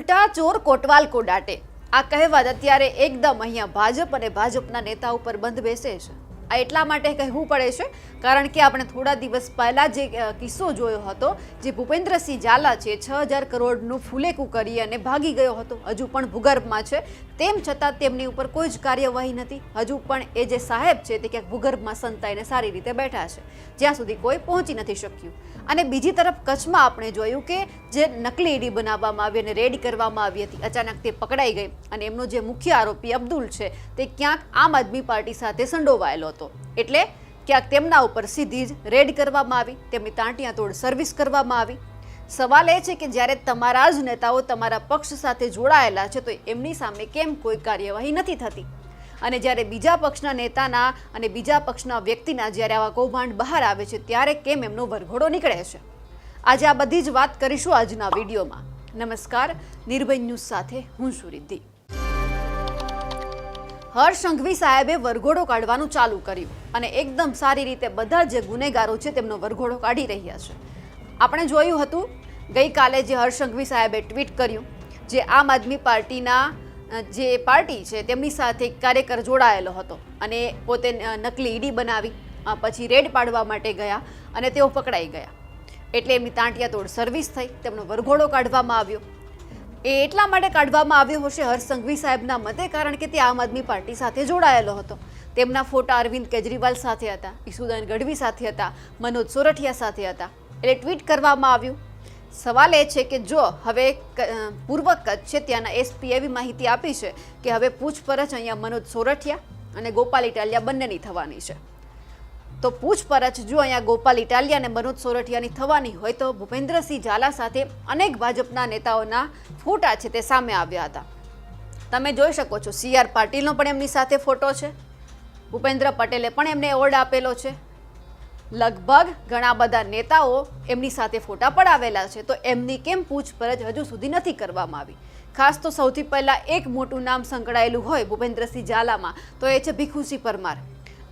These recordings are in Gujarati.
ઉલટા ચોર કોટવાલ કોડાટે. આ કહેવત અત્યારે એકદમ અહીંયા ભાજપ અને ભાજપના નેતા ઉપર બંધ બેસે છે. આ એટલા માટે કહેવું પડે છે, કારણ કે આપણે થોડા દિવસ પહેલા જે કિસ્સો જોયો હતો, જે ભૂપેન્દ્રસિંહ ઝાલા છે, છ હજાર કરોડનું ફૂલેકું કરી અને ભાગી ગયો હતો, હજુ પણ ભૂગર્ભમાં છે, તેમ છતાં તેમની ઉપર કોઈ જ કાર્યવાહી નથી, હજુ પણ એ જે સાહેબ છે તે ક્યાંક ભૂગર્ભમાં સંતાઈને સારી રીતે બેઠા છે, જ્યાં સુધી કોઈ પહોંચી નથી શક્યું. અને બીજી તરફ કચ્છમાં આપણે જોયું કે, જે નકલી ઈડી બનાવવામાં આવી અને રેડ કરવામાં આવી હતી, અચાનક તે પકડાઈ ગઈ અને એમનો જે મુખ્ય આરોપી અબ્દુલ છે, તે ક્યાંક આમ આદમી પાર્ટી સાથે સંડોવાયેલો હતો. એટલે ક્યાંક તેમના ઉપર સીધી જ રેડ કરવામાં આવી, તેમની તાંટિયા તોડ સર્વિસ કરવામાં આવી. સવાલ એ છે કે જ્યારે તમારા જ નેતાઓ તમારા પક્ષ સાથે જોડાયેલા છે, તો એમની સામે કેમ કોઈ કાર્યવાહી નથી થતી? અને જ્યારે બીજા પક્ષના નેતાના અને બીજા પક્ષના વ્યક્તિના જ્યારે આવા કૌભાંડ બહાર આવે છે, ત્યારે કેમ એમનો વરઘોડો નીકળે છે? આજે આ બધી જ વાત કરીશું આજના વિડીયોમાં. નમસ્કાર, નિર્ભય ન્યૂઝ સાથે હું સુરિદ્ધિ રિદ્ધિ. હર્ષ સંઘવી સાહેબે વરઘોડો કાઢવાનું ચાલુ કર્યું અને એકદમ સારી રીતે બધા જે ગુનેગારો છે તેમનો વરઘોડો કાઢી રહ્યા છે. આપણે જોયું હતું, ગઈકાલે જે હર્ષ સંઘવી સાહેબે ટ્વીટ કર્યું જે આમ આદમી પાર્ટીના જે પાર્ટી છે તેમની સાથે કાર્યકર જોડાયેલો હતો અને પોતે નકલી ઈડી બનાવી પછી રેડ પાડવા માટે ગયા અને તેઓ પકડાઈ ગયા. એટલે એમની તાંટિયા તોડ સર્વિસ થઈ, તેમનો વરઘોડો કાઢવામાં આવ્યો. એ એટલા માટે કાઢવામાં આવ્યો હશે હર્ષ સાહેબના મતે, કારણ કે તે આમ આદમી પાર્ટી સાથે જોડાયેલો હતો. તેમના ફોટા અરવિંદ કેજરીવાલ સાથે હતા, ઈસુદાન ગઢવી સાથે હતા, મનોજ સોરઠિયા સાથે હતા. એટલે ટ્વીટ કરવામાં આવ્યું. સવાલ એ છે કે જો હવે પૂર્વ કચ્છ છે, ત્યાંના એસપી એવી માહિતી આપી છે કે હવે પૂછપરછ અહીંયા મનોજ સોરઠિયા અને ગોપાલ ઇટાલિયા બંનેની થવાની છે. તો પૂછપરછ જો અહીંયા ગોપાલ ઇટાલિયા અને મનોજ સોરઠિયાની થવાની હોય તો ભૂપેન્દ્રસિંહ ઝાલા સાથે અનેક ભાજપના નેતાઓના ફોટા છે તે સામે આવ્યા હતા. તમે જોઈ શકો છો, સી આર પાટીલનો પણ એમની સાથે ફોટો છે. ભૂપેન્દ્ર પટેલે પણ એમને એવોર્ડ આપેલો છે. લગભગ ઘણા બધા નેતાઓ એમની સાથે ફોટા પણ આવેલા છે. તો એમની કેમ પૂછપરછ હજુ સુધી નથી કરવામાં આવી? ખાસ તો સૌથી પહેલાં એક મોટું નામ સંકળાયેલું હોય ભૂપેન્દ્રસિંહ ઝાલામાં, તો એ છે ભીખુસિંહ પરમાર.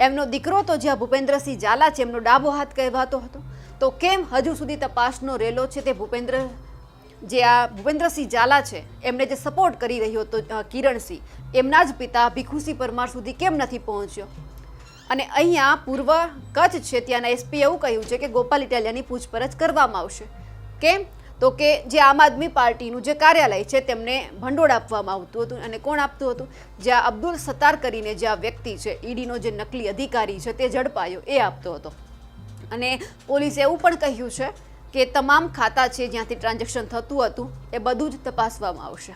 એમનો દીકરો તો જ્યાં ભૂપેન્દ્રસિંહ ઝાલા છે, એમનો ડાબો હાથ કહેવાતો હતો. તો કેમ હજુ સુધી તપાસનો રેલો છે તે ભૂપેન્દ્ર, જે આ ભૂપેન્દ્રસિંહ ઝાલા છે, એમને જે સપોર્ટ કરી રહ્યો હતો કિરણસિંહ, એમના જ પિતા ભીખુસિંહ પરમાર સુધી કેમ નથી પહોંચ્યો? અને અહીંયા પૂર્વ કચ્છ છે, ત્યાંના એસપી એવું કહ્યું છે કે ગોપાલ ઇટાલિયાની પૂછપરછ કરવામાં આવશે. કેમ? તો કે જે આમ આદમી પાર્ટીનું જે કાર્યાલય છે, તેમને ભંડોળ આપવામાં આવતું હતું. અને કોણ આપતું હતું? જ્યાં અબ્દુલ સત્તાર કરીને જે આ વ્યક્તિ છે, ઈડીનો જે નકલી અધિકારી છે, તે ઝડપાયો, એ આપતો હતો. અને પોલીસે એવું પણ કહ્યું છે કે તમામ ખાતા છે, જ્યાંથી ટ્રાન્ઝેક્શન થતું હતું, એ બધું જ તપાસવામાં આવશે.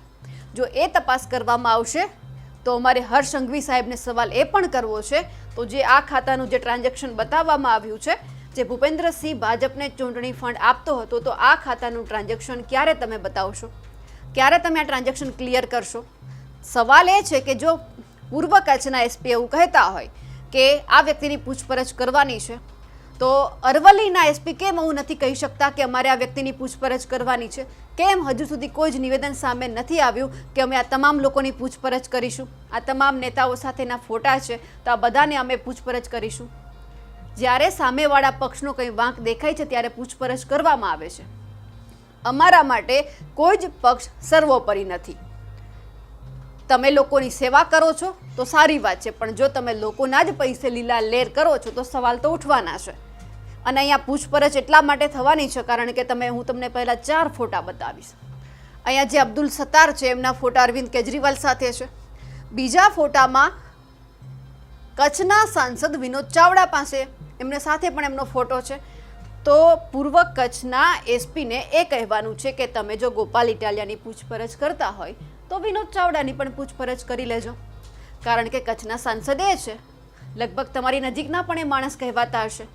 જો એ તપાસ કરવામાં આવશે, તો અમારે હર્ષ સંઘવી સાહેબને સવાલ એ પણ કરવો છે, તો જે આ ખાતાનું જે ટ્રાન્ઝેક્શન બતાવવામાં આવ્યું છે જે ભૂપેન્દ્રસિંહ ભાજપને ચૂંટણી ફંડ આપતો હતો, તો આ ખાતાનું ટ્રાન્ઝેક્શન ક્યારે તમે બતાવશો? ક્યારે તમે આ ટ્રાન્ઝેક્શન ક્લિયર કરશો? સવાલ એ છે કે જો પૂર્વ કચ્છના એસપી એવું કહેતા હોય કે આ વ્યક્તિની પૂછપરછ કરવાની છે, તો અરવલ્લીના એસપી કેમ એવું નથી કહી શકતા કે અમારે આ વ્યક્તિની પૂછપરછ કરવાની છે? કેમ હજુ સુધી કોઈ જ નિવેદન સામે નથી આવ્યું કે અમે આ તમામ લોકોની પૂછપરછ કરીશું? આ તમામ નેતાઓ સાથેના ફોટા છે, તો આ બધાને અમે પૂછપરછ કરીશું? જ્યારે સામેવાળા પક્ષનો કંઈ વાંક દેખાય છે ત્યારે પૂછપરછ કરવામાં આવે છે. અમારા માટે કોઈ જ પક્ષ સર્વોપરી નથી. તમે લોકોની સેવા કરો છો તો સારી વાત છે, પણ જો તમે લોકોના જ પૈસે લીલા લેર કરો છો તો સવાલ તો ઉઠવાના છે. અને અહીંયા પૂછપરછ એટલા માટે થવાની છે કારણ કે તમે, હું તમને પહેલાં ચાર ફોટા બતાવીશ. અહીંયા જે અબ્દુલ સત્તાર છે, એમના ફોટા અરવિંદ કેજરીવાલ સાથે છે. બીજા ફોટામાં કચ્છના સાંસદ વિનોદ ચાવડા પાસે એમને સાથે પણ એમનો ફોટો છે. તો પૂર્વ કચ્છના એસપીને એ કહેવાનું છે કે તમે જો ગોપાલ ઇટાલિયાની પૂછપરછ કરતા હોય, તો વિનોદ ચાવડાની પણ પૂછપરછ કરી લેજો. કારણ કે કચ્છના સાંસદ એ છે. લગભગ તમારી નજીકના પણ એ માણસ કહેવાતા હશે.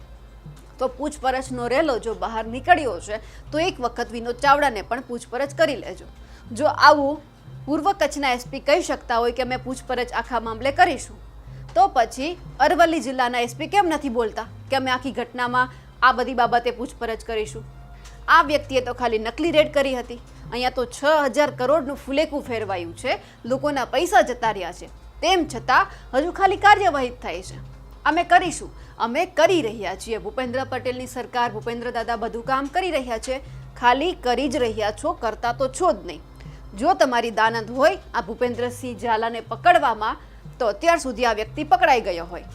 તો પૂછપરછનો રેલો જો બહાર નીકળ્યો છે, તો એક વખત વિનોદ ચાવડાને પણ પૂછપરછ કરી લેજો. જો આવું પૂર્વ કચ્છના એસપી કહી શકતા હોય કે અમે પૂછપરછ આખા મામલે કરીશું. તો પછી અરવલ્લી જિલ્લાના એસપી કેમ નથી બોલતા? કે અમે આખી ઘટનામાં આ બધી બાબતે પૂછપરછ કરીશું? આ વ્યક્તિએ તો ખાલી નકલી રેડ કરી હતી. અહીંયા તો છ હજાર કરોડનું ફુલેકું ફેરવાયું છે. લોકોના પૈસા જતા રહ્યા છે. તેમ છતાં હજુ ખાલી કાર્યવાહી થાય છે. અમે કરીશું. અમે કરી રહ્યા છીએ. ભૂપેન્દ્ર પટેલની સરકાર, ભૂપેન્દ્ર દાદા બધું કામ કરી રહ્યા છે. ખાલી કરી જ રહ્યા છો, કરતા તો છો જ નહીં. જો તમારી દાનત હોય, આ ભૂપેન્દ્રસિંહ ઝાલાને પકડવામાં તો અત્યાર સુધી આ વ્યક્તિ પકડાઈ ગયો હોય.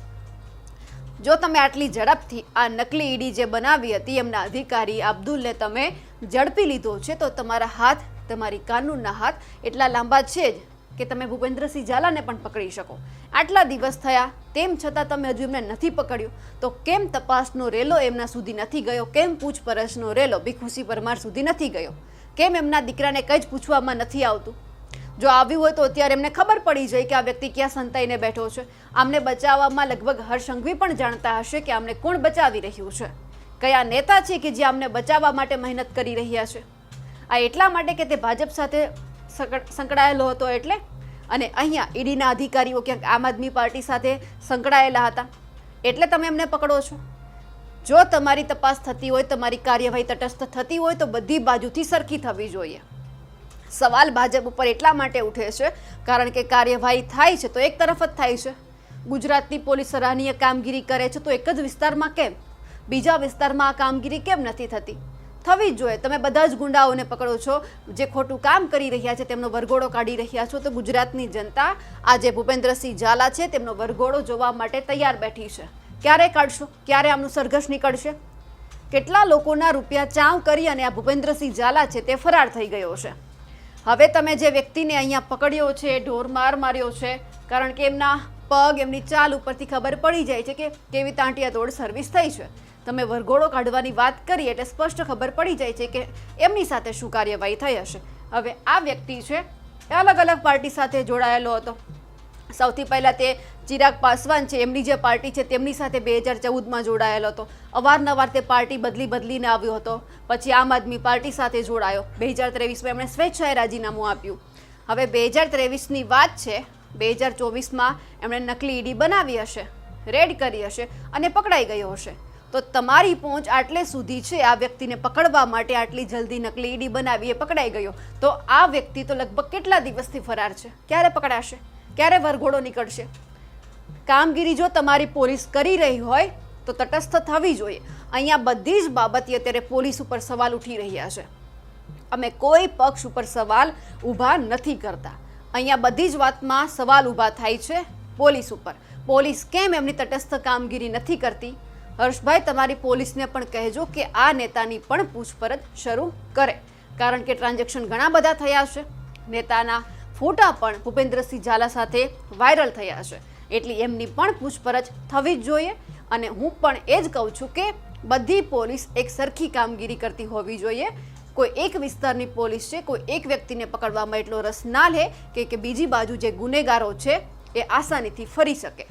જો તમે આટલી ઝડપથી આ નકલી ઈડી જે બનાવી હતી, એમના અધિકારી અબ્દુલને તમે ઝડપી લીધો છે, તો તમારા હાથ, તમારી કાનૂનના હાથ એટલા લાંબા છે જ કે તમે ભૂપેન્દ્રસિંહ ઝાલાને પણ પકડી શકો. આટલા દિવસ થયા, તેમ છતાં તમે હજુ એમને નથી પકડ્યું. તો કેમ તપાસનો રેલો એમના સુધી નથી ગયો? કેમ પૂછપરછનો રેલો ભીખુસી પરમાર સુધી નથી ગયો? કેમ એમના દીકરાને કંઈ જ પૂછવામાં નથી આવતું? જો આવ્યું હોય તો અત્યારે એમને ખબર પડી જાય કે આ વ્યક્તિ ક્યાં સંતાઈને બેઠો છે. આમને બચાવવામાં લગભગ હર્ષંઘવી પણ જાણતા હશે કે આમને કોણ બચાવી રહ્યું છે. કયા નેતા છે કે જે આમને બચાવવા માટે મહેનત કરી રહ્યા છે? આ એટલા માટે કે તે ભાજપ સાથે સંકળ- સંકળાયેલો હતો એટલે? અને અહીંયા ઈડીના અધિકારીઓ ક્યાંક આમ આદમી પાર્ટી સાથે સંકળાયેલા હતા. એટલે તમે એમને પકડો છો? જો તમારી તપાસ થતી હોય, તમારી કાર્યવાહી તટસ્થ થતી હોય તો બધી બાજુથી સરખી થવી જોઈએ. સવાલ ભાજપ ઉપર એટલા માટે ઉઠે છે, કારણ કે કાર્યવાહી થાય છે તો એક તરફ જ થાય છે. ગુજરાતની પોલીસ સરાહનીય કામગીરી કરે છે તો એક જ વિસ્તારમાં કેમ? બીજા વિસ્તારમાં આ કામગીરી કેમ નથી થતી? થવી જ જોઈએ. તમે બધા જ ગુંડાઓને પકડો છો, જે ખોટું કામ કરી રહ્યા છે તેમનો વરઘોડો કાઢી રહ્યા છો તો ગુજરાતની જનતા આજે ભૂપેન્દ્રસિંહ ઝાલા છે તેમનો વરઘોડો જોવા માટે તૈયાર બેઠી છે. ક્યારે કાઢશો? ક્યારે આમનું સરઘસ નીકળશે? કેટલા લોકોના રૂપિયા ચાવ કરી અને આ ભૂપેન્દ્રસિંહ ઝાલા છે તે ફરાર થઈ ગયો છે. હવે તમે જે વ્યક્તિને અહીંયા પકડ્યો છે, ઢોર માર માર્યો છે, કારણ કે એમના પગ, એમની ચાલ ઉપરથી ખબર પડી જાય છે કે કેવી તાંટિયા તોડ સર્વિસ થઈ છે. તમે વરઘોડો કાઢવાની વાત કરી એટલે સ્પષ્ટ ખબર પડી જાય છે કે એમની સાથે શું કાર્યવાહી થઈ હશે. હવે આ વ્યક્તિ છે અલગ અલગ પાર્ટી સાથે જોડાયેલો હતો. સૌથી પહેલાં તે ચિરાગ પાસવાન છે, એમની જે પાર્ટી છે તેમની સાથે બે હજાર ચૌદમાં જોડાયેલો હતો. અવારનવાર તે પાર્ટી બદલી બદલીને આવ્યો હતો. પછી આમ આદમી પાર્ટી સાથે જોડાયો. બે હજાર ત્રેવીસમાં એમણે સ્વેચ્છાએ રાજીનામું આપ્યું. હવે બે હજાર ત્રેવીસની વાત છે, બે હજાર ચોવીસમાં એમણે નકલી ઈડી બનાવી હશે, રેડ કરી હશે અને પકડાઈ ગયો હશે. તો તમારી પહોંચ આટલે સુધી છે, આ વ્યક્તિને પકડવા માટે આટલી જલ્દી નકલી ઈડી બનાવી એ પકડાઈ ગયો. તો આ વ્યક્તિ તો લગભગ કેટલા દિવસથી ફરાર છે? ક્યારે પકડાશે? ક્યારે વરઘોડો નીકળશે? કામગીરી જો તમારી પોલીસ કરી રહી હોય, તો તટસ્થ થવી જોઈએ. અહીંયા બધી જ બાબતે અત્યારે પોલીસ ઉપર સવાલ ઉઠી રહ્યા છે. અમે કોઈ પક્ષ ઉપર સવાલ ઊભા નથી કરતા. અહીંયા બધી જ વાતમાં સવાલ ઊભા થાય છે પોલીસ ઉપર. પોલીસ કેમ એમની તટસ્થ કામગીરી નથી કરતી? હર્ષભાઈ, તમારી પોલીસને પણ કહેજો કે આ નેતાની પણ પૂછપરછ શરૂ કરે. કારણ કે ટ્રાન્ઝેક્શન ઘણા બધા થયા છે. નેતાના ફોટા પણ ભૂપેન્દ્રસિંહ ઝાલા સાથે વાયરલ થયા છે. એટલે એમની પણ પૂછપરછ થવી જ જોઈએ અને હું પણ એ જ કહું છું કે બધી પોલીસ એક સરખી કામગીરી કરતી હોવી જોઈએ. કોઈ એક વિસ્તારની પોલીસ છે, કોઈ એક વ્યક્તિને પકડવામાં એટલો રસ ના લે કે કે બીજી બાજુ જે ગુનેગારો છે, એ આસાનીથી ફરી શકે,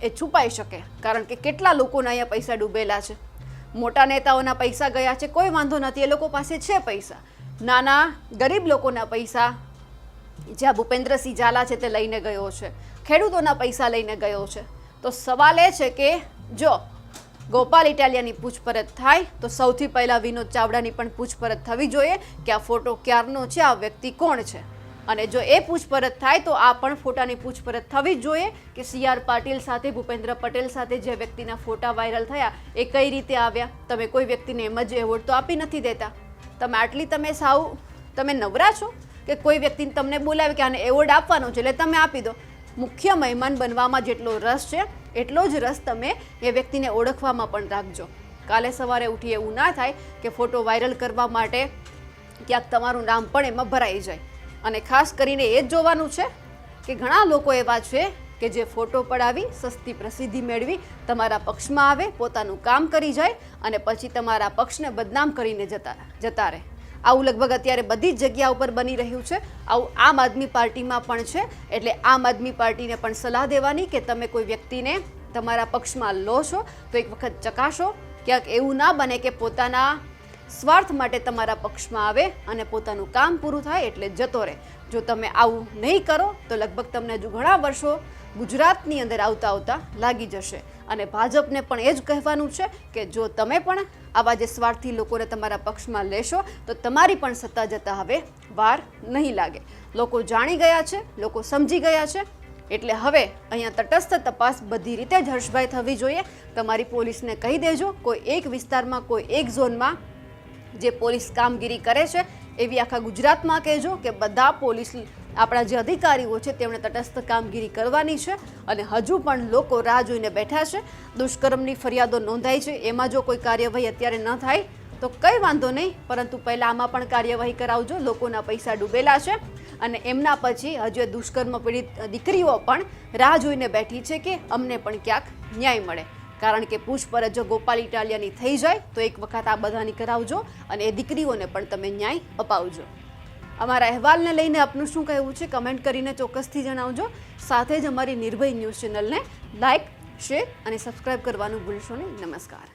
એ છુપાઈ શકે. કારણ કે કેટલા લોકોના અહીંયા પૈસા ડૂબેલા છે? મોટા નેતાઓના પૈસા ગયા છે, કોઈ વાંધો નથી, એ લોકો પાસે છે પૈસા. નાના ગરીબ લોકોના પૈસા, જ્યાં ભૂપેન્દ્રસિંહ ઝાલા છે તે લઈને ગયો છે. ખેડૂતોના પૈસા લઈને ગયો છે. તો સવાલ એ છે કે જો ગોપાલ ઇટાલિયાની પૂછપરછ થાય, તો સૌથી પહેલાં વિનોદ ચાવડાની પણ પૂછપરછ થવી જોઈએ કે આ ફોટો ક્યારનો છે, આ વ્યક્તિ કોણ છે? અને જો એ પૂછપરછ થાય, તો આ પણ ફોટાની પૂછપરછ થવી જ જોઈએ કે સી આર પાટીલ સાથે, ભૂપેન્દ્ર પટેલ સાથે જે વ્યક્તિના ફોટા વાયરલ થયા, એ કઈ રીતે આવ્યા? તમે કોઈ વ્યક્તિને એમ જ એવોર્ડ તો આપી નથી દેતા. તમે આટલી તમે સાવ, તમે નવરા છો કે કોઈ વ્યક્તિને તમને બોલાવે કે આને એવોર્ડ આપવાનો છે, એટલે તમે આપી દો. મુખ્ય મહેમાન બનવામાં જેટલો રસ છે, એટલો જ રસ તમે એ વ્યક્તિને ઓળખવામાં પણ રાખજો. કાલે સવારે ઉઠી એવું ના થાય કે ફોટો વાયરલ કરવા માટે ક્યાંક તમારું નામ પણ એમાં ભરાઈ જાય. અને ખાસ કરીને એ જ જોવાનું છે કે ઘણા લોકો એવા છે કે જે ફોટો પડાવી, સસ્તી પ્રસિદ્ધિ મેળવી, તમારા પક્ષમાં આવે, પોતાનું કામ કરી જાય અને પછી તમારા પક્ષને બદનામ કરીને જતા જતા રહે. આવું લગભગ અત્યારે બધી જ જગ્યા ઉપર બની રહ્યું છે. આવું આમ આદમી પાર્ટીમાં પણ છે. એટલે આમ આદમી પાર્ટીને પણ સલાહ દેવાની કે તમે કોઈ વ્યક્તિને તમારા પક્ષમાં લો છો, તો એક વખત ચકાસો. ક્યાંક એવું ના બને કે પોતાના સ્વાર્થ માટે તમારા પક્ષમાં આવે અને પોતાનું કામ પૂરું થાય એટલે જતો રહે. જો તમે આવું નહીં કરો, તો લગભગ તમને હજુ ઘણા વર્ષો ગુજરાતની અંદર આવતા આવતા લાગી જશે. અને ભાજપને પણ એ જ કહેવાનું છે કે જો તમે પણ આવા જે સ્વાર્થી લોકોને તમારા પક્ષમાં લેશો, તો તમારી પણ સત્તા જતા હવે વાર નહીં લાગે. લોકો જાણી ગયા છે, લોકો સમજી ગયા છે, એટલે હવે અહીંયા તટસ્થ તપાસ બધી રીતે જ હર્ષભાઈ થવી જોઈએ. તમારી પોલીસને કહી દેજો, કોઈ એક વિસ્તારમાં, કોઈ એક ઝોનમાં જે પોલીસ કામગીરી કરે છે, એવી આખા ગુજરાતમાં કહેજો કે બધા પોલીસ આપણા જે અધિકારીઓ છે તેમણે તટસ્થ કામગીરી કરવાની છે અને હજુ પણ લોકો રાહ જોઈને બેઠા છે. દુષ્કર્મની ફરિયાદો નોંધાઈ છે, એમાં જો કોઈ કાર્યવાહી અત્યારે ન થાય, તો કંઈ વાંધો નહીં, પરંતુ પહેલાં આમાં પણ કાર્યવાહી કરાવજો, લોકોના પૈસા ડૂબેલા છે અને એમના પછી હજુ દુષ્કર્મ પીડિત દીકરીઓ પણ રાહ જોઈને બેઠી છે કે અમને પણ ક્યાંક ન્યાય મળે. કારણ કે પૂછપરછ જો ગોપાલ ઇટાલિયાની થઈ જાય, તો એક વખત આ બધાની કરાવજો અને એ દીકરીઓને પણ તમે ન્યાય અપાવજો. અમારા અહેવાલને લઈને આપનું શું કહેવું છે, કમેન્ટ કરીને ચોક્કસથી જણાવજો. સાથે જ અમારી નિર્ભય ન્યૂઝ ચેનલને લાઇક શેર અને સબસ્ક્રાઇબ કરવાનું ભૂલશો નહીં. નમસ્કાર.